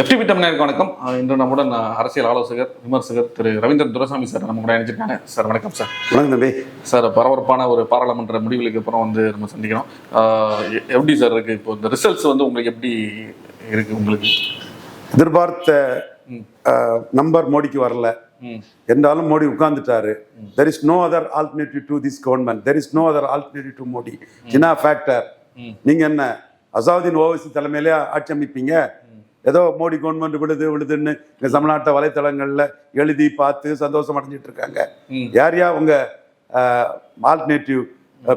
FTP தமிழருக்கு வணக்கம். இன்று நம்முடன் அரசியல் ஆலோசகர் விமர்சகர் திரு ரவீந்திரன் துரசாமி சார் நம்ம கூட இணைஞ்சிருக்காங்க. சார் வணக்கம் சார். வணக்கம் தம்பி. சார் பரபரப்பான ஒரு பாராளுமன்ற முடிவுகளுக்கு அப்புறம் வந்து நம்ம சந்திக்கிறோம். எப்படி சார் இருக்கு? இப்போ இந்த ரிசல்ட்ஸ் வந்து உங்களுக்கு எப்படி இருக்கு உங்களுக்கு? எதிர்பார்த்த நம்பர் மோடிக்கு வரல. என்றாலும் Modi உட்கார்ந்துட்டாரு. There is no other alternative to this government there is no other alternative to Modi. Chinna factor. நீங்க என்ன அசாவுதீன் ஓவைசி தலைமையிலே ஆட்சி அமைப்பீங்க? ஏதோ மோடி கவர்மெண்ட் விழுது விழுதுன்னு இங்க தமிழ்நாட்டு வலைத்தளங்கள்ல எழுதி பார்த்து சந்தோஷம் அடைஞ்சிட்டு இருக்காங்க. யார் யா உங்க ஆல்டர்னேட்டிவ்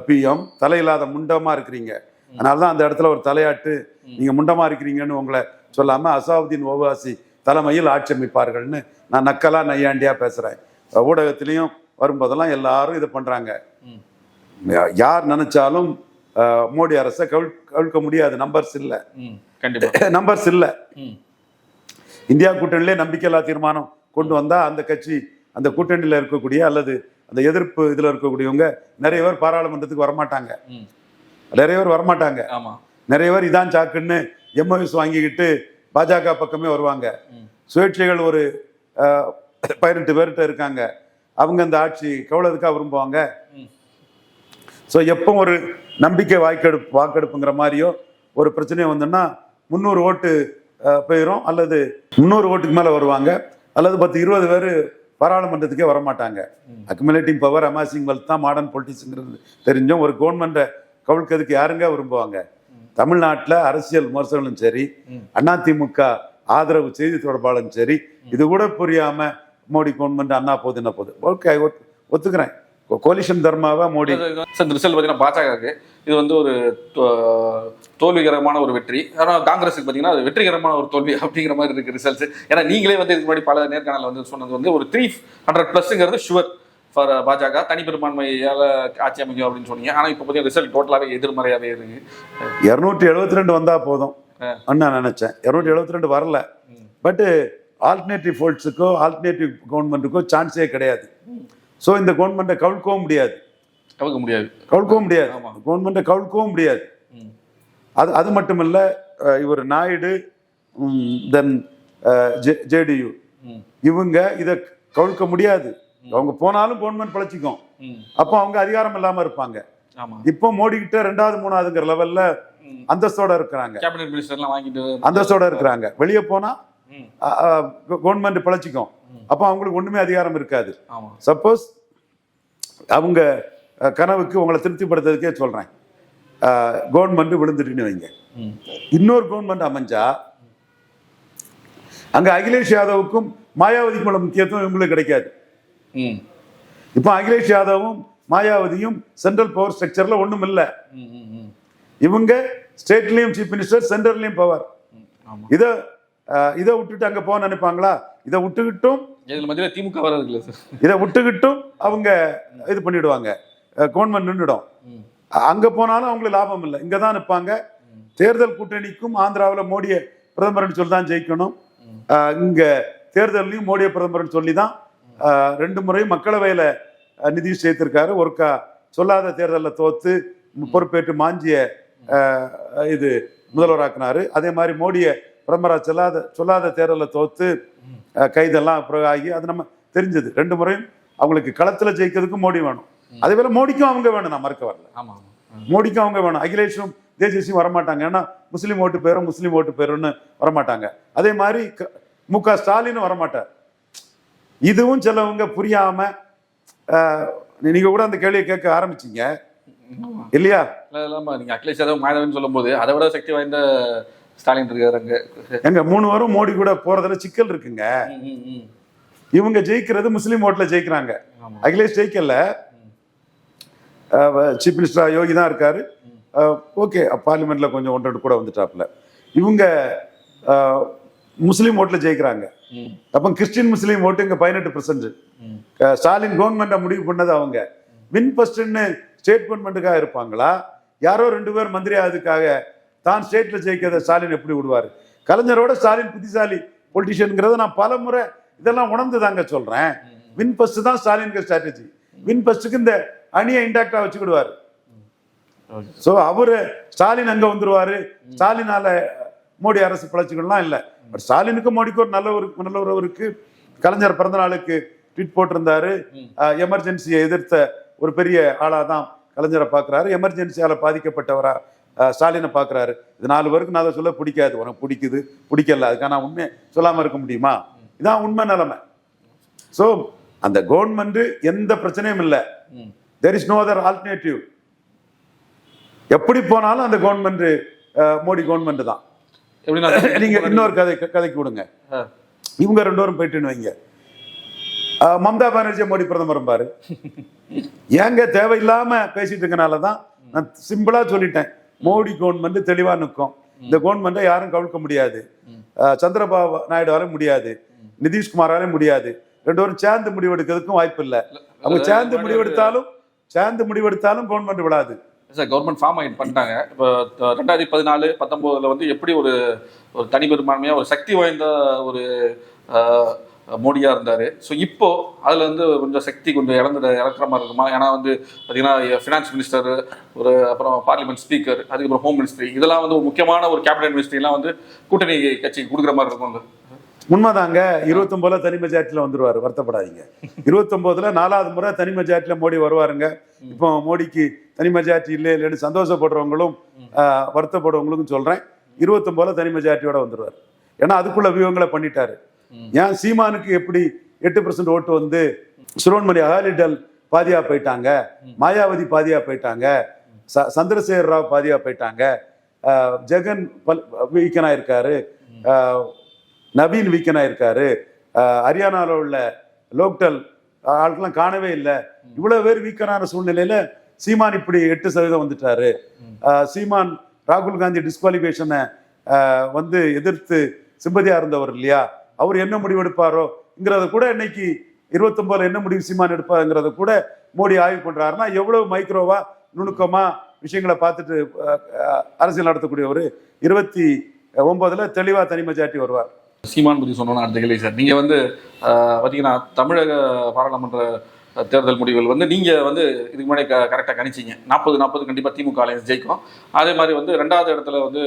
பிஎம் தலையில்லாத முண்டமா இருக்கிறீங்க. அதனால தான் அந்த இடத்துல ஒரு தலையாட்டு நீங்க முண்டமா இருக்கிறீங்கன்னு உங்களை சொல்லாம அசாவுதீன் ஓவாசி தலைமையில் ஆட்சி அமைப்பார்கள்னு நான் நக்கலா நையாண்டியா பேசுறேன். ஊடகத்திலையும் வரும்போதெல்லாம் எல்லாரும் இதை. யா- யார் நினைச்சாலும் மோடி அரசை கவிழ் கவிழ்க்க முடியாது. நம்பர்ஸ் இல்லை. நம்பர்ஸ் இல்லை. இந்தியா கூட்டணியிலே நம்பிக்கையில்லா தீர்மானம் கொண்டு வந்தா அந்த கட்சி அந்த கூட்டணியில் இருக்கக்கூடிய அல்லது அந்த எதிர்ப்பு இதில் இருக்கக்கூடியவங்க நிறைய பேர் பாராளுமன்றத்துக்கு வரமாட்டாங்க. நிறைய பேர் வரமாட்டாங்க. ஆமா. நிறைய பேர் இதான் சாக்குன்னு எம்ஓஎஸ் வாங்கிக்கிட்டு பாஜக பக்கமே வருவாங்க. சுயேட்சைகள் ஒரு பதினெட்டு பேர்கிட்ட இருக்காங்க. அவங்க அந்த ஆட்சி கவலதுக்காக விரும்புவாங்க. ஸோ எப்போ ஒரு நம்பிக்கை வாக்கெடுப்பு வாக்கெடுப்புங்கிற மாதிரியோ ஒரு பிரச்சனை வந்தோன்னா முந்நூறு ஓட்டு அஹ், போயிரும். அல்லது முந்நூறு ஓட்டுக்கு மேலே வருவாங்க. அல்லது பத்து இருபது பேர் பாராளுமன்றத்துக்கே வரமாட்டாங்க. அக்குமுலேட்டிங் பவர் அமாசிங் வெல்த் தான் மாடர்ன் பொலிட்டிக்ஸுங்கிறது தெரிஞ்சும். ஒரு கவர்மெண்ட்டை கவிழ்க்கிறதுக்கு யாருங்க விரும்புவாங்க? தமிழ்நாட்டில் அரசியல் விமர்சகர்களும் சரி அதிமுக ஆதரவு செய்தி தொடர்பாளரும் சரி இது கூட புரியாம மோடி கவர்மெண்ட் அண்ணா போகுது என்ன போகுது ஓகே ஒத்துக்கிறேன். கோலிஷன் தர்மாவா மோடி? சார் இந்த ரிசல்ட் பார்த்தீங்கன்னா பாஜகவுக்கு இது வந்து ஒரு தோல்விகரமான ஒரு வெற்றி. ஆனால் காங்கிரஸுக்கு பார்த்தீங்கன்னா அது வெற்றிகரமான ஒரு தோல்வி அப்படிங்கிற மாதிரி இருக்கு ரிசல்ட்ஸ் ஏன்னா நீங்களே வந்து இதுக்கு முன்னாடி பல நேர்காணல வந்து சொன்னது வந்து ஒரு த்ரீ ஹண்ட்ரட் ப்ளஸ்ங்கிறது ஷுவர் ஃபார் பாஜக. தனிப்பெரும்பான்மையால ஆட்சி அமைக்கும் அப்படின்னு சொன்னீங்க. ஆனால் இப்போ பார்த்தீங்கன்னா ரிசல்ட் டோட்டலாகவே எதிர்மறையாகவே இருக்கு. இரநூற்றி எழுபத்தி ரெண்டு வந்தா போதும். நான் நினைச்சேன். இரநூற்றி எழுபத்தி ரெண்டு வரல. பட்டு ஆல்டர்னேட்டிவ் ஃபோல்ட்ஸுக்கோ ஆல்டர்னேட்டிவ் கவர்மெண்ட்டுக்கோ சான்ஸே கிடையாது. ஸோ இந்த கவர்மெண்ட்டை கவிழ்க்கவும் முடியாது கவுக்க முடியாது கவிழ்க்கவும் முடியாது. கவர்மெண்ட்டை கவிழ்க்கவும் முடியாது. அது அது மட்டும் இல்லை இவர் நாயுடு தென் ஜேடியு. இவங்க இதை கவிழ்க்க முடியாது அவங்க போனாலும் கவர்மெண்ட் பிழைச்சிக்கும். அப்போ அவங்க அதிகாரம் இல்லாம இருப்பாங்க இப்போ மோடி கிட்ட ரெண்டாவது மூணாவதுங்கிற லெவல்ல. அந்தஸ்தோட இருக்கிறாங்க அந்தஸ்தோட இருக்கிறாங்க வெளியே போனா. கவர்மெண்ட் பிழைச்சிக்கும். அப்போ அவங்களுக்கு ஒண்ணுமே அதிகாரம் இருக்காது. சப்போஸ் அவங்க கனவுக்கு உங்களை திருப்திப்படுத்துறதுக்கே சொல்றேன். கவர்மெண்ட் விழுந்துட்டுன்னு வைங்க. இன்னொரு கவர்மெண்ட் அமைஞ்சா அங்க அகிலேஷ் யாதவுக்கும் மாயாவதிக்கும் உள்ள முக்கியத்துவம் இவங்களுக்கு கிடைக்காது. ம். இப்போ அகிலேஷ் யாதவும் மாயாவதியும் சென்ட்ரல் பவர் ஸ்ட்ரக்சர்ல ஒண்ணும் இல்லை. இவங்க ஸ்டேட்லயும் சீஃப் மினிஸ்டர் சென்ட்ரல்லையும் பவர் இதை இதை விட்டுட்டு அங்க போக நினைப்பாங்களா? இதை விட்டுக்கிட்டும் இதுல மத்தியில திமுக வர இருக்குல்ல சார். இதை விட்டுக்கிட்டும் அவங்க இது பண்ணிடுவாங்க. கவர்மெண்ட் நின்றுடும். அங்க போனாலும் அவங்களுக்கு லாபம் இல்லை. இங்க தான் நிற்பாங்க. தேர்தல் கூட்டணிக்கும் ஆந்திராவில் மோடியை பிரதமர்னு சொல்லி தான் ஜெயிக்கணும். இங்க தேர்தல்லையும் மோடியை பிரதமர்னு சொல்லி தான் ரெண்டு முறை மக்களவையில நிதிஷ் சேர்த்திருக்காரு. ஒருக்கா சொல்லாத தேர்தலில் தோத்து பொறுப்பேற்று மாஞ்சிய இது முதல்வராக்குனாரு. அதே மாதிரி மோடியை பிரதமரா சொல்லாத சொல்லாத தேர்தலில் தோத்து கைதெல்லாம் அப்புறம் ஆகி அது நம்ம தெரிஞ்சது. ரெண்டு முறையும் அவங்களுக்கு களத்துல ஜெயிக்கிறதுக்கு மோடி வேணும். அதே போல மோடிக்கும் அவங்க வேணும் நான் மறுக்க வரல. மோடிக்கும் அவங்க வேணும். அகிலேஷும் தேஜஸ்வியும் வரமாட்டாங்க. ஏன்னா முஸ்லீம் ஓட்டு பேரும் முஸ்லீம் ஓட்டு பேருன்னு வரமாட்டாங்க. அதே மாதிரி மு க ஸ்டாலினும் வரமாட்டார். இதுவும் சிலவங்க புரியாம நீங்க கூட அந்த கேள்வியை கேட்க ஆரம்பிச்சீங்க. இல்லையா? நீங்க அகிலேஷ் யாதவ் மாதவன் சொல்லும்போது அதை விட சக்தி வாய்ந்த ஸ்டாலின் இருக்காரு அங்க எங்க மூணு வாரம் மோடி கூட போறதுல சிக்கல் இருக்குங்க. இவங்க ஜெயிக்கிறது முஸ்லீம் ஓட்டுல ஜெயிக்கிறாங்க. அகிலேஷ் ஜெயிக்கல. சீஃப் மினிஸ்டர் யோகி தான் இருக்காரு. ஓகே பார்லிமெண்ட்ல கொஞ்சம் ஒன்று ரெண்டு கூட வந்துட்டாப்ல இவங்க முஸ்லீம் ஓட்டுல ஜெயிக்கிறாங்க. அப்போ கிறிஸ்டின் முஸ்லீம் ஓட்டு இங்க பதினெட்டு பர்சன்ட். ஸ்டாலின் கவர்மெண்ட்டை முடிவு பண்ணது அவங்க. வின் ஃபர்ஸ்ட்னு ஸ்டேட் கவர்மெண்ட்டுக்காக இருப்பாங்களா? யாரோ ரெண்டு பேர் மந்திரி ஆகுதுக்காக தான் ஸ்டேட்ல ஜெயிக்கிறத ஸ்டாலின் எப்படி விடுவார்? கலைஞரோட ஸ்டாலின் புத்திசாலி பொலிட்டிஷியனுங்கிறத நான் பல முறை இதெல்லாம் உணர்ந்து தாங்க சொல்றேன். வின் ஃபர்ஸ்ட் தான் ஸ்டாலின்கிற ஸ்ட்ராட்டஜி வின் ஃபர்ஸ்ட்டுக்கு இந்த அணியை இன்டாக்டா வச்சுக்கிடுவார். ஸோ அவரு ஸ்டாலின் அங்க வந்துருவாரு. ஸ்டாலினால மோடி அரசு பிழைச்சிக்கலாம் இல்லை. பட் ஸ்டாலினுக்கும் மோடிக்கு ஒரு நல்ல ஒரு நல்ல உறவு இருக்கு. கலைஞர் பிறந்த நாளுக்கு ட்வீட் போட்டிருந்தாரு. எமர்ஜென்சியை எதிர்த்த ஒரு பெரிய ஆளாக தான் கலைஞரை பார்க்குறாரு. எமர்ஜென்சியால் பாதிக்கப்பட்டவரா ஸ்டாலினை பார்க்குறாரு. இது நாலு பேருக்கு நான் அதை சொல்ல பிடிக்காது. உனக்கு பிடிக்குது. பிடிக்கல. அதுக்காக நான் உண்மை சொல்லாமல் இருக்க முடியுமா? இதான் உண்மை நிலைமை. ஸோ அந்த கவர்மெண்ட் எந்த பிரச்சனையும் இல்லை. There is no other alternative எப்படி போனாலும் அந்த கவர்மெண்ட் மோடி கவர்மெண்ட் தான். நீங்க இன்னொரு கதை கதைக்கு விடுங்க. இவங்க ரெண்டு பேரும் போயிட்டுன்னு வைங்க. மம்தா பானர்ஜி மோடி பிரதமர் பாரு. ஏங்க தேவையில்லாம பேசிட்டு இருக்கனால தான் நான் சிம்பிளா சொல்லிட்டேன். மோடி கவர்மெண்ட் தெளிவா நிற்கும் இந்த கவர்மெண்ட்டை யாரும் கவிழ்க்க முடியாது. சந்திரபாபு நாயுடுவாலும் முடியாது. நிதிஷ்குமாராலும் முடியாது. ரெண்டு பேரும் சேர்ந்து முடிவெடுக்கிறதுக்கும் வாய்ப்பு இல்லை. அவங்க சேர்ந்து முடிவெடுத்தாலும் சேர்ந்து முடிவெடுத்தாலும் கவர்மெண்ட் விடாது சார் கவர்மெண்ட் ஃபார்ம் ஆகிட்டு பண்ணிட்டாங்க. இப்போ ரெண்டாயிரத்தி பதினாலு பத்தொம்போதுல வந்து எப்படி ஒரு ஒரு தனி பெரும்பான்மையாக ஒரு சக்தி வாய்ந்த ஒரு மோடியாக மோடியா இருந்தாரு. ஸோ இப்போ அதுல வந்து கொஞ்சம் சக்தி கொஞ்சம் இழந்துட இழக்கிற மாதிரி இருக்குமா? ஏன்னா வந்து பார்த்தீங்கன்னா ஃபினான்ஸ் மினிஸ்டர் ஒரு அப்புறம் பார்லிமெண்ட் ஸ்பீக்கர் அதுக்கப்புறம் ஹோம் மினிஸ்ட்ரி இதெல்லாம் வந்து ஒரு முக்கியமான ஒரு கேபினட் மினிஸ்ட்ரிலாம் வந்து கூட்டணி கட்சிக்கு கொடுக்குற மாதிரி இருக்கும் உண்மைதாங்க. இருபத்தொம்போதுல தனி மெஜாரிட்டியில் வந்துருவாரு வருத்தப்படாதீங்க. இருபத்தொம்போதுல நாலாவது முறை தனி மெஜாரிட்டியில் மோடி வருவாருங்க. இப்போ மோடிக்கு தனி மெஜாரிட்டி இல்லை இல்லைன்னு சந்தோஷப்படுறவங்களும் ஆஹ், வருத்தப்படுறவங்களுக்கும் சொல்றேன். இருபத்தொம்போதுல தனி மெஜாரிட்டியோட வந்துருவாரு. ஏன்னா அதுக்குள்ள வியூகங்களை பண்ணிட்டாரு. ஏன் சீமானுக்கு எப்படி எட்டு பர்சன்ட் ஓட்டு வந்து சுரோன்மணி அகாலிடல் பாதியா போயிட்டாங்க மாயாவதி பாதியா போயிட்டாங்க ச- சந்திரசேகர் ராவ் பாதியா போயிட்டாங்க ஜெகன் பல் வீக்கனா இருக்காரு நவீன் வீக்கனா இருக்காரு ஹரியானாவில் உள்ள லோக்டல் ஆட்கள்லாம் காணவே இல்லை. இவ்வளவு பேர் வீக்கனான சூழ்நிலையில சீமான் இப்படி எட்டு சதவீதம் வந்துட்டாரு. ஆஹ், சீமான் ராகுல் காந்தி டிஸ்குவாலிஃபிகேஷனை வந்து எதிர்த்து சிம்பதியா இருந்தவர் இல்லையா? அவர் என்ன முடிவெடுப்பாரோங்கிறத கூட இன்னைக்கு இருபத்தொன்பதுல என்ன முடிவு சீமான் எடுப்பாருங்கிறத கூட மோடி ஆய்வு பண்றாருன்னா எவ்வளவு மைக்ரோவா நுணுக்கமா விஷயங்களை பார்த்துட்டு அரசியல் நடத்தக்கூடியவர் இருபத்தி ஒன்பதுல தெளிவா தனி மெஜாரிட்டி வருவார். சீமான் பற்றி சொன்னோன்னா அடுத்த கேள்வி சார். நீங்கள் வந்து பார்த்தீங்கன்னா தமிழக பாராளுமன்ற தேர்தல் முடிவுகள் வந்து நீங்கள் வந்து இதுக்கு முன்னாடி க கரெக்டாக கணிச்சிங்க. நாற்பது நாற்பது கண்டிப்பாக திமுக அலையன்ஸ் ஜெயிக்கும். அதே மாதிரி வந்து ரெண்டாவது இடத்துல வந்து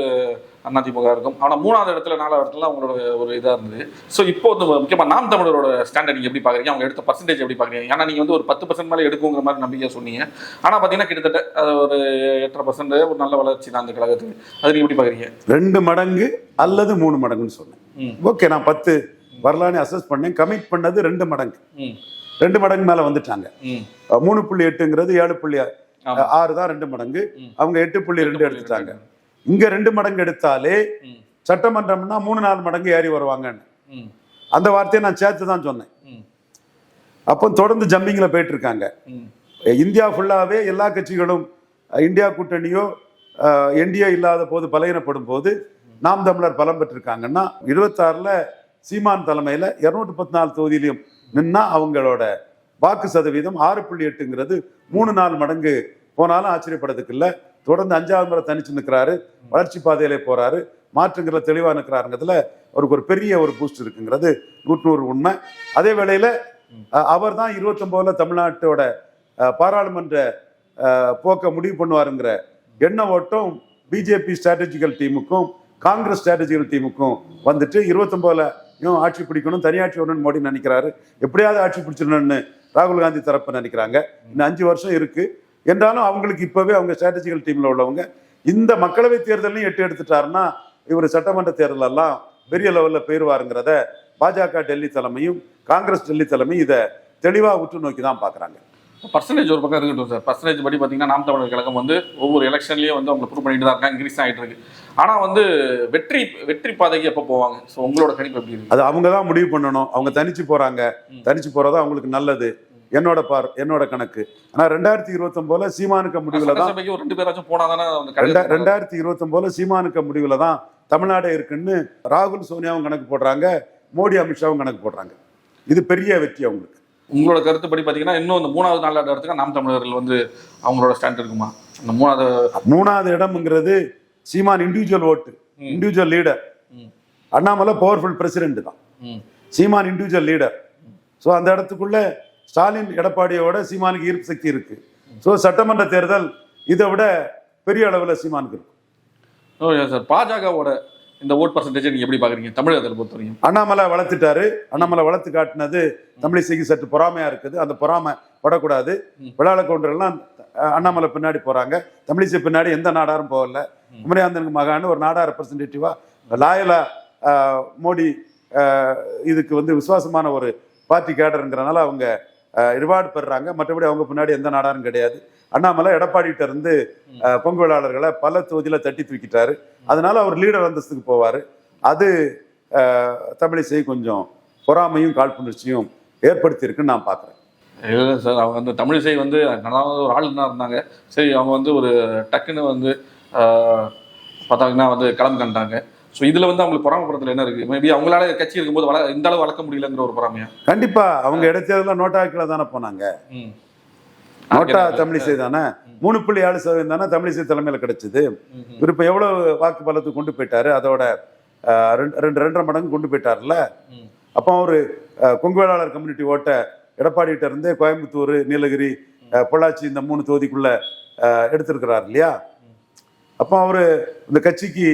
அதிமுக இருக்கும். ஆனால் மூணாவது இடத்துல நாலாவது இடத்துல அவங்களோட ஒரு இதாக இருந்தது. ஸோ இப்போ வந்து முக்கியமாக நாம் தமிழரோட ஸ்டாண்டர்ட் நீங்கள் எப்படி பார்க்குறீங்க அவங்க எடுத்த பர்சன்டேஜ் எப்படி பார்க்குறீங்க ஏன்னா நீங்கள் வந்து ஒரு பத்து பர்சன்ட் மேலே எடுக்குங்கிற மாதிரி நம்பிக்கையாக சொன்னீங்க. ஆனால் பார்த்தீங்கன்னா கிட்டத்தட்ட அது ஒரு எட்டரை பர்சன்ட் ஒரு நல்ல வளர்ச்சி தான் அந்த கழகத்துக்கு. அது நீங்கள் எப்படி பார்க்குறீங்க ரெண்டு மடங்கு அல்லது மூணு மடங்குன்னு சொன்னேன். ஓகே நான் பத்து வரலான்னு அசஸ் பண்ணேன். கமிட் பண்ணது ரெண்டு மடங்கு. ரெண்டு மடங்கு மேல வந்துட்டாங்க. மூணு புள்ளி எட்டுங்கிறது ஏழு புள்ளி. ஆறு தான் ரெண்டு மடங்கு. அவங்க எட்டு புள்ளி ரெண்டு எடுத்துட்டாங்க. இங்க ரெண்டு மடங்கு எடுத்தாலே சட்டமன்றம்னா மூணு நாலு மடங்கு ஏறி வருவாங்கன்னு. அந்த வார்த்தையை நான் சேர்த்து தான் சொன்னேன். அப்போ தொடர்ந்து ஜம்பிங்ல போயிட்டு இருக்காங்க இந்தியா ஃபுல்லாவே எல்லா கட்சிகளும் இந்தியா கூட்டணியோ என்டிஏ இல்லாத போது பலகீனப்படும் போது நாம் தமிழர் பலம் பெற்றிருக்காங்கன்னா இருபத்தாறுல சீமான் தலைமையில இருநூற்றி பத்து நாலு தொகுதியிலையும் நின்னா அவங்களோட வாக்கு சதவீதம் ஆறு புள்ளி எட்டுங்கிறது மூணு நாலு மடங்கு போனாலும் ஆச்சரியப்படுறதுக்கு இல்ல. தொடர்ந்து அஞ்சாவது முறை தனிச்சு நிற்கிறாரு வளர்ச்சி பாதையிலே போறாரு. மாற்றுங்கிற தெளிவா நிற்கிறாருங்கிறதுல அவருக்கு ஒரு பெரிய ஒரு பூஸ்ட் இருக்குங்கிறது நூற்றுநூறு உண்மை. அதே வேளையில அவர் தான் இருபத்தொன்பதுல தமிழ்நாட்டோட பாராளுமன்ற போக்க முடிவு பண்ணுவாருங்கிற எண்ண ஓட்டம் பிஜேபி ஸ்ட்ராட்டஜிக்கல் டீமுக்கும் காங்கிரஸ் ஸ்ட்ராட்டஜிக்கல் டீமுக்கும் வந்துட்டு இவன் ஆட்சி பிடிக்கணும். தனியாட்சி வரணும்னு மோடி நினைக்கிறாரு. எப்படியாவது ஆட்சி பிடிச்சிடணும்னு ராகுல் காந்தி தரப்பு நினைக்கிறாங்க. இன்னும் அஞ்சு வருஷம் இருக்கு. என்றாலும் அவங்களுக்கு இப்பவே அவங்க ஸ்ட்ராட்டஜிக்கல் டீம்ல உள்ளவங்க இந்த மக்களவை தேர்தலையும் எட்டு எடுத்துட்டாருன்னா இவர் சட்டமன்ற தேர்தலெல்லாம் பெரிய லெவல்ல போயிடுவாருங்கிறத பாஜக டெல்லி தலைமையும் காங்கிரஸ் டெல்லி தலைமையும் இதை தெளிவாக உற்று நோக்கி தான் பாக்குறாங்க பர்சன்டேஜ் ஒரு பக்கம் இருக்கட்டும் சார் பர்சன்டேஜ் படி பார்த்தீங்கன்னா நாம் தமிழர் கழகம் வந்து ஒவ்வொரு எலெக்ஷன்லேயும் வந்து அவங்க ப்ரூவ் பண்ணிட்டு தான் இருக்காங்க. இன்க்ரீஸ் ஆகிட்டு இருக்கு. ஆனால் வந்து வெற்றி வெற்றி பாதைக்கு எப்போ போவாங்க? ஸோ உங்களோட கணிப்பு எப்படி அது அவங்க தான் முடிவு பண்ணணும். அவங்க தனிச்சு போறாங்க. ம். தனிச்சு போறதா அவங்களுக்கு நல்லது. என்னோட பார் என்னோட கணக்கு. ஆனா ரெண்டாயிரத்தி இருபத்தி ஒன்பதுல சீமானுக்க முடிவுல தான் ரெண்டு பேராச்சும் போனா தானே அந்த ரெண்டா- கழகத்துக்கு ரெண்டாயிரத்தி இருபத்தி ஒன்பதுல சீமானுக்க முடிவுல தான் தமிழ்நாடு இருக்குன்னு ராகுல் சோனியாவும் கணக்கு போடுறாங்க. மோடி அமித்ஷாவும் கணக்கு போடுறாங்க. இது பெரிய வெற்றி அவங்களுக்கு. உங்களோட கருத்துப்படி பார்த்தீங்கன்னா இன்னும் இந்த மூணாவது நாலாவது இடத்துக்கு நாம் தமிழர்கள் வந்து அவங்களோட ஸ்டாண்ட் இருக்குமா? அந்த மூணாவது மூணாவது இடம்ங்கிறது சீமான் இண்டிவிஜுவல் ஓட்டு. Individual leader Annamalai powerful president தான். சீமான் இண்டிவிஜுவல் லீடர் ஸோ அந்த இடத்துக்குள்ள ஸ்டாலின் எடப்பாடியோட சீமானுக்கு ஈர்ப்பு சக்தி இருக்கு. ஸோ சட்டமன்ற தேர்தல் இதை விட பெரிய அளவில் சீமானுக்கு இருக்கும். சார் பாஜகவோட இந்த ஓட் பர்சன்டேஜ் நீங்க எப்படி பாக்குறீங்க? தமிழகத்தில் பொறுத்த வரைக்கும் அண்ணாமலை வளர்த்துட்டாரு. அண்ணாமலை வளர்த்து காட்டினது தமிழிசைக்கு சற்று பொறாமையா இருக்குது. அந்த பொறாமை படக்கூடாது. விழால கவுண்டர்லாம் அண்ணாமலை பின்னாடி போறாங்க. தமிழிசை பின்னாடி எந்த நாடாரும் போகல. குமரியாந்தனுக்கு மகான்னு ஒரு நாடா ரெப்ரசன்டேட்டிவா லாயலா மோடி இதுக்கு வந்து விசுவாசமான ஒரு பார்ட்டி கேடருங்கிறனால அவங்க ரிவார்டு பெறுறாங்க. மற்றபடி அவங்க பின்னாடி எந்த நாடாரும் கிடையாது. அண்ணாமலை எடப்பாடிகிட்ட இருந்து பொங்கு வேளாளர்களை பல தொகுதியில தட்டி தூக்கிட்டாரு. அதனால அவர் லீடர் அந்தஸ்துக்கு போவாரு. அது தமிழிசை கொஞ்சம் பொறாமையும் காழ்ப்புணர்ச்சியும் ஏற்படுத்தியிருக்குன்னு நான் பார்க்குறேன். இல்லை சார். அவங்க வந்து தமிழிசை வந்து நல்லா ஒரு ஆள் தான் இருந்தாங்க. சரி அவங்க வந்து ஒரு டக்குன்னு வந்து பார்த்தாங்கன்னா வந்து கிளம்பு கண்டாங்க. ஸோ இதில் வந்து அவங்களுக்கு பொறாமப்படுறதுல என்ன இருக்குது மேபி அவங்களால கட்சி இருக்கும்போது வள இந்த அளவு வளர்க்க முடியலங்கிற ஒரு பொறாமையா? கண்டிப்பா. அவங்க இடைத்தேர்தலில் நோட்டாக்கில தானே போனாங்க. நோட்டா தமிழிசை தானே? மூணு புள்ளி ஏழு சதவீதம் தானே தமிழிசை தலைமையில் கிடைச்சது. இவர் இப்போ எவ்வளவு வாக்கு பலத்துக்கு கொண்டு போயிட்டாரு? அதோட ரெண்டு ரெண்டு ரெண்டரை மடங்கு கொண்டு போயிட்டார்ல. அப்போ ஒரு கொங்கு வேளாளர் கம்யூனிட்டி ஓட்டை எடப்பாடிகிட்ட இருந்து கோயம்புத்தூர் நீலகிரி பொள்ளாச்சி இந்த மூணு தொகுதிக்குள்ள எடுத்திருக்கிறார் இல்லையா? அப்போ அவரு இந்த கட்சிக்கு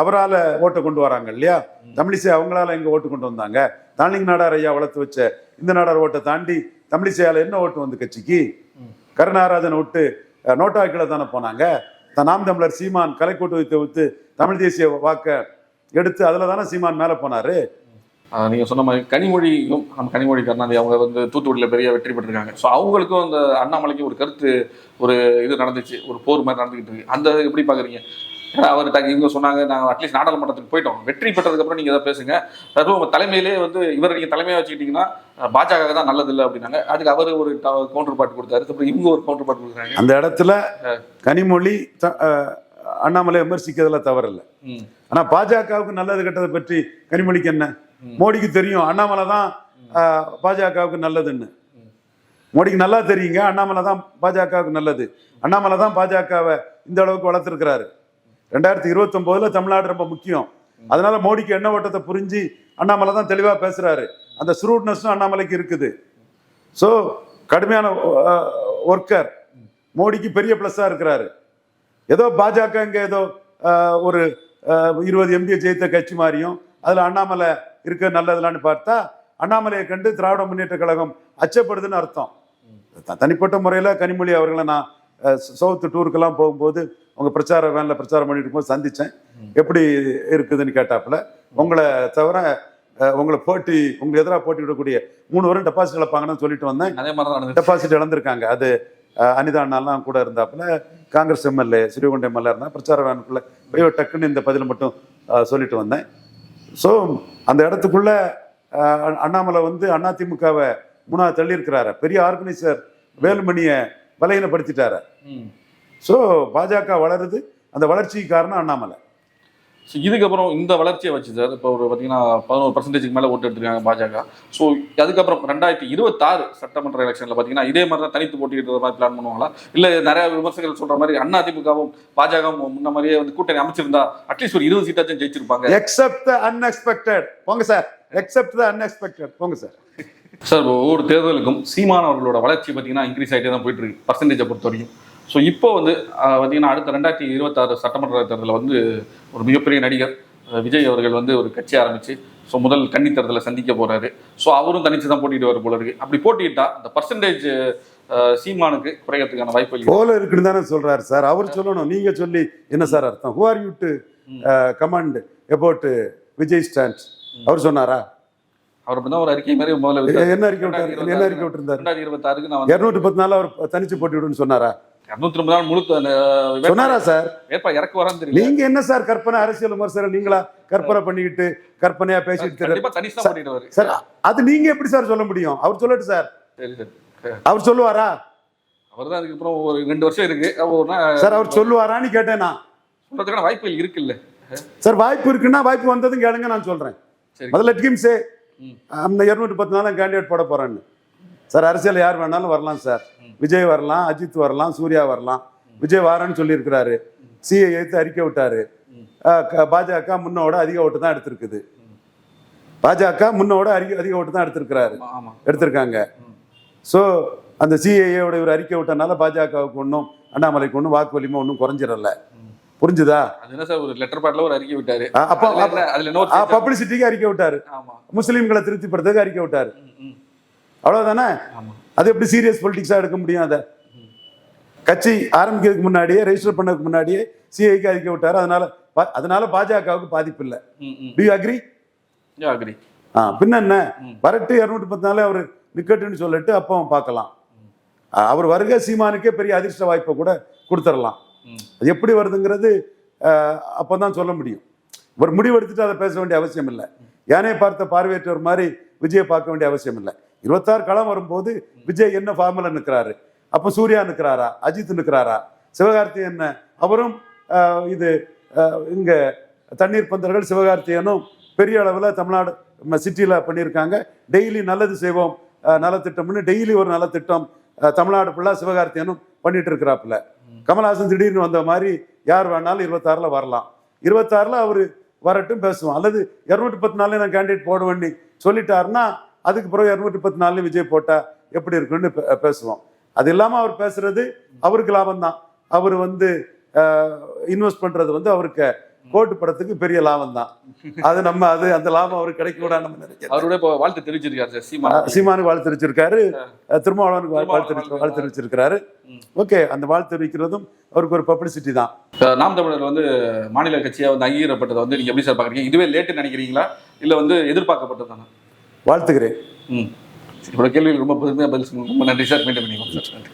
அவரால ஓட்டை கொண்டு வராங்க இல்லையா? தமிழிசை அவங்களால எங்க ஓட்டு கொண்டு வந்தாங்க? தானிங்க நாடார் ஐயா வளர்த்து வச்ச இந்த நாடார் ஓட்டை தாண்டி தமிழிசையால என்ன ஓட்டு வந்து கட்சிக்கு. கருணாராஜன் விட்டு நோட்டாக்கில தானே போனாங்க. த- நாம் தமிழர் சீமான் கலைக்கோட்டு வைத்து வைத்து தமிழ் தேசிய வாக்க எடுத்து அதுல தானே சீமான் மேலே போனாரு? நீங்கள் நீங்க சொன்ன மாதிரி கனிமொழியும் நம்ம கனிமொழி கருணாநிதி அவங்க வந்து தூத்துக்குடியில் பெரிய வெற்றி பெற்றிருக்காங்க. ஸோ அவங்களுக்கும் அந்த அண்ணாமலைக்கும் ஒரு கருத்து ஒரு இது நடந்துச்சு ஒரு போர் மாதிரி நடந்துக்கிட்டு இருக்கு. அந்த எப்படி பார்க்குறீங்க ஏன்னா அவர் இவங்க சொன்னாங்க நாங்கள் அட்லீஸ்ட் நாடாளுமன்றத்துக்கு போயிட்டோம். வெற்றி பெற்றதுக்கு அப்புறம் நீங்க எதாவது பேசுங்க. அதுவும் உங்க தலைமையிலே வந்து இவரை நீங்க தலைமையா வச்சுக்கிட்டீங்கன்னா பாஜக தான் நல்லது இல்லை அப்படின்னாங்க. அதுக்கு அவர் ஒரு கவுண்டர் பார்ட் கொடுத்தாரு. அப்புறம் இவங்க ஒரு கவுண்டர் பார்ட் கொடுக்குறாங்க. அந்த இடத்துல கனிமொழி அண்ணாமலை விமர்சிக்கிறதுல தவறில்லை. ம். ஆனா பாஜகவுக்கு நல்லது கெட்டதை பற்றி கனிமொழிக்கு என்ன. மோடிக்கு தெரியும். அண்ணாமலை தான் பாஜகவுக்கு நல்லதுன்னு. மோடிக்கு நல்லா தெரியுங்க. அண்ணாமலை தான் பாஜகவுக்கு நல்லது. அண்ணாமலை தான் பாஜகவை இந்த அளவுக்கு வளர்த்துருக்கிறாரு. ரெண்டாயிரத்தி இருபத்தொம்போதுல தமிழ்நாடு ரொம்ப முக்கியம். அதனால மோடிக்கு எண்ண ஓட்டத்தை புரிஞ்சு அண்ணாமலை தான் தெளிவாக பேசுறாரு. அந்த ஸ்ரூட்னஸும் அண்ணாமலைக்கு இருக்குது. ஸோ கடுமையான ஒர்க்கர் மோடிக்கு பெரிய ப்ளஸ்ஸாக இருக்கிறாரு. ஏதோ பாஜக இங்கே ஏதோ ஒரு இருபது எம்பியை ஜெயித்த கட்சி மாதிரியும் அதில் அண்ணாமலை இருக்க நல்லதுலான்னு பார்த்தா அண்ணாமலையை கண்டு திராவிட முன்னேற்ற கழகம் அச்சப்படுதுன்னு அர்த்தம். தனிப்பட்ட முறையில் கனிமொழி அவர்களை நான் சவுத்து டூருக்கெல்லாம் போகும்போது அவங்க பிரச்சார வேனில் பிரச்சாரம் பண்ணிட்டு இருக்கும்போது சந்தித்தேன் எப்படி இருக்குதுன்னு கேட்டாப்புல உங்களை தவிர உங்களை போட்டி உங்களுக்கு எதிராக போட்டி விடக்கூடிய மூணு வரும் டெபாசிட் இழப்பாங்கன்னு சொல்லிட்டு வந்தேன். அதே மாதிரி டெபாசிட் இழந்திருக்காங்க. அது அனிதா அண்ணாலாம் கூட இருந்தாப்புல காங்கிரஸ் எம்எல்ஏ ஸ்ரீகுண்ட எம்எல்ஏ இருந்தா பிரச்சார வேனுக்குள்ள போய் டக்குன்னு இந்த பதில மட்டும் சொல்லிட்டு வந்தேன். ஸோ அந்த இடத்துக்குள்ள அண்ணாமலை வந்து அதிமுகவை மூணாவது தள்ளியிருக்கிறாரு. பெரிய ஆர்கனைசர் வேலுமணியை பலகீனப்படுத்திட்டாரு. ஸோ பாஜக வளருது. அந்த வளர்ச்சிக்கு காரணம் அண்ணாமலை. ஸோ இதுக்கப்புறம் இந்த வளர்ச்சியை வச்சு சார் இப்போ ஒரு பார்த்தீங்கன்னா பதினோரு பர்சன்டேஜ்க்கு மேலே ஓட்டு எடுத்திருக்காங்க பாஜக. ஸோ அதுக்கப்புறம் ரெண்டாயிரத்தி இருபத்தாறு சட்டமன்ற எலெக்ஷனில் பார்த்தீங்கன்னா இதே மாதிரி தான் தனித்து போட்டிக்கிற மாதிரி பிளான் பண்ணுவாங்களா? இல்லை நிறைய விமர்சகர்கள் சொல்ற மாதிரி அண்ணா அதிமுகவும் பாஜகவும் முன்ன மாதிரியே வந்து கூட்டணி அமைச்சிருந்தா அட்லீஸ்ட் ஒரு இருபது சீட்டாச்சும் ஜெயிச்சிருப்பாங்க. எக்ஸப்ட் த அன்எக்ஸ்பெக்டட் போங்க சார். எக்ஸப்ட் த அன்எக்ஸ்பெக்டட் போங்க சார். சார் ஒவ்வொரு தேர்தலுக்கும் சீமான் அவர்களோட வளர்ச்சி பார்த்தீங்கன்னா இன்க்ரீஸ் ஆகிட்டே தான் போயிட்டு இருக்கு. பர்சன்டேஜை பொறுத்த வரைக்கும் ஸோ இப்போ வந்து பார்த்தீங்கன்னா அடுத்த ரெண்டாயிரத்தி இருபத்தாறு சட்டமன்ற தேர்தலில் வந்து ஒரு மிகப்பெரிய நடிகர் விஜய் அவர்கள் வந்து ஒரு கட்சி ஆரம்பிச்சு ஸோ முதல் கன்னி தேர்தலை சந்திக்க போறாரு. ஸோ அவரும் தனிச்சு தான் போட்டிட்டு போல இருக்கு. அப்படி போட்டிட்டா அந்த பர்சன்டேஜ் சீமானுக்கு குறையறதுக்கான வாய்ப்பு போல இருக்குன்னு தானே சொல்றாரு சார். அவர் சொல்லணும். நீங்க சொல்லி என்ன சார் அர்த்தம்? Who are you to comment about Vijay stand அவர் சொன்னாரா? அவர் தான் ஒரு அறிக்கை மாதிரி முதல்ல. என்ன அறிக்கை விட்டாரு? என்ன அறிக்கை விட்டுருந்தாரு? இருபத்தாறுக்கு நான் இருநூற்றி பத்து நாள் அவர் தனிச்சு போட்டி விடுன்னு சொன்னாரா? இரநூத்தி ஐம்பது நாள் முழு சொன்னாரா சார்? வேட்பா இறக்கு வரான்னு தெரியல. நீங்க என்ன சார் கற்பனை அரசியல் விமர்சனம் நீங்களா கற்பனை பண்ணிக்கிட்டு கற்பனையா பேசிட்டு சார் அது நீங்க எப்படி சார் சொல்ல முடியும்? அவர் சொல்லட்டும் சார். அவர் சொல்லுவாரா? அவர் தான் அதுக்கப்புறம் ஒரு ரெண்டு வருஷம் இருக்கு. சார் அவர் சொல்லுவாரான்னு கேட்டேன் நான். சொல்றதுக்கான வாய்ப்புகள் இருக்குல்ல. சார் வாய்ப்பு இருக்குன்னா வாய்ப்பு வந்ததும் கேளுங்க நான் சொல்றேன். முதல்ல சே ம். அந்த இருநூற்றி பத்து நாளும் கேண்டிடேட் போட போறேன்னு. சார் அரசியல் யார் வேணாலும் வரலாம் சார். விஜய் வரலாம் அஜித் வரலாம் சூர்யா வரலாம். விஜய் வாரன்னு சொல்லியிருக்கிறாரு. சிஏ எடுத்து அறிக்கை விட்டாரு. பாஜக முன்னோட அதிக ஓட்டு தான் எடுத்திருக்குது. பாஜக முன்னோட அதிக அதிக ஓட்டு தான் எடுத்திருக்கிறாரு. எடுத்திருக்காங்க. ஸோ அந்த சிஏஏவோட ஒரு அறிக்கை விட்டனால பாஜகவுக்கு ஒன்றும் அண்ணாமலைக்கு ஒன்றும் வாக்கு வலிமை ஒன்றும் குறைஞ்சிடல. புரிஞ்சுதா? அது என்ன சார் ஒரு லெட்டர் பேட்ல ஒரு அறிக்கை விட்டாரு. அப்போ அதுல? பப்ளிசிட்டிக்கு அறிக்கை விட்டாரு. முஸ்லீம்களை திருப்திப்படுத்துறதுக்கு அறிக்கை விட்டாரு. அவ்வளவுதானே? அது எப்படி சீரியஸ் பொலிட்டிக்ஸா எடுக்க முடியும் அதை? கட்சி ஆரம்பிக்கிறதுக்கு முன்னாடியே ரெஜிஸ்டர் பண்ணதுக்கு முன்னாடியே சிஐக்கு அறிக்கை விட்டாரு. அதனால அதனால பாஜகவுக்கு பாதிப்பு இல்லை. To agree Yeah, agree. ஆ பின்ன என்ன. வரட்டு இரநூத்தி பத்து நாள் அவர் நிக்கட்டுன்னு சொல்லிட்டு அப்போ பார்க்கலாம். அவர் வருகை சீமானுக்கே பெரிய அதிர்ஷ்ட வாய்ப்பை கூட கொடுத்துடலாம். அது எப்படி வருதுங்கிறது அப்போ தான் சொல்ல முடியும். ஒரு முடிவெடுத்துட்டு அதை பேச வேண்டிய அவசியம் இல்லை. யானை பார்த்த பார்வையற்றவர் மாதிரி விஜயை பார்க்க வேண்டிய அவசியம் இல்லை. இருபத்தாறு களம் வரும்போது விஜய் என்ன ஃபார்மில் நிற்கிறாரு? அப்போ சூர்யா நிற்கிறாரா? அஜித் நிற்கிறாரா? சிவகார்த்தி என்ன? அவரும் இது இங்கே தண்ணீர் பந்தர்கள் சிவகார்த்தியனும் பெரிய அளவில் தமிழ்நாடு சிட்டியில் பண்ணியிருக்காங்க. டெய்லி நல்லது செய்வோம் நலத்திட்டம்னு டெய்லி ஒரு நலத்திட்டம் தமிழ்நாடு ஃபுல்லாக சிவகார்த்தியனும் பண்ணிட்டு இருக்கிறாப்புல. கமல்ஹாசன் திடீர்னு வந்த மாதிரி யார் வேணாலும் இருபத்தாறில் வரலாம். இருபத்தாறில் அவர் வரட்டும் பேசுவோம். அல்லது இரநூத்தி பத்து நாளில் நான் கேண்டிடேட் போடுவேன்னு சொல்லிட்டாருன்னா அதுக்கு பிறகு இரநூத்தி பத்து நாள்ல விஜய் போட்டா எப்படி இருக்குன்னு பேசுவோம். அது இல்லாம அவர் பேசுறது அவருக்கு லாபம் தான். அவர் வந்து இன்வெஸ்ட் பண்றது வந்து அவருக்கு கோட்டு படத்துக்கு பெரிய லாபம் தான். அது நம்ம அது அந்த லாபம் அவருக்கு கிடைக்க கூடாது நம்ம நினைக்கிறோம். அவரோட இப்போ வாழ்த்து தெரிவிச்சிருக்காரு சார் சீமா சீமானுக்கு வாழ்த்து தெரிவிச்சிருக்காரு. திருமாவளவனுக்கு வாழ்- வாழ்த்து வாழ்த்து தெரிவிச்சிருக்காரு. ஓகே அந்த வாழ்த்து தெரிவிக்கிறதும் அவருக்கு ஒரு பப்ளிசிட்டி தான். நாம் தமிழர் வந்து மாநில கட்சியா வந்து அங்கீகரப்பட்டதை வந்து நீங்க எப்படி சார் பாக்குறீங்க இதுவே லேட்டு நினைக்கிறீங்களா? இல்ல வந்து எதிர்பார்க்கப்பட்டது தானே வாழ்த்துக்கிறேன் ம். இவ்வளவு கேள்விகள் ரொம்ப பதில் ரொம்ப நன்றி சார். மீண்டும் பண்ணிக்கலாம் சார். நன்றி.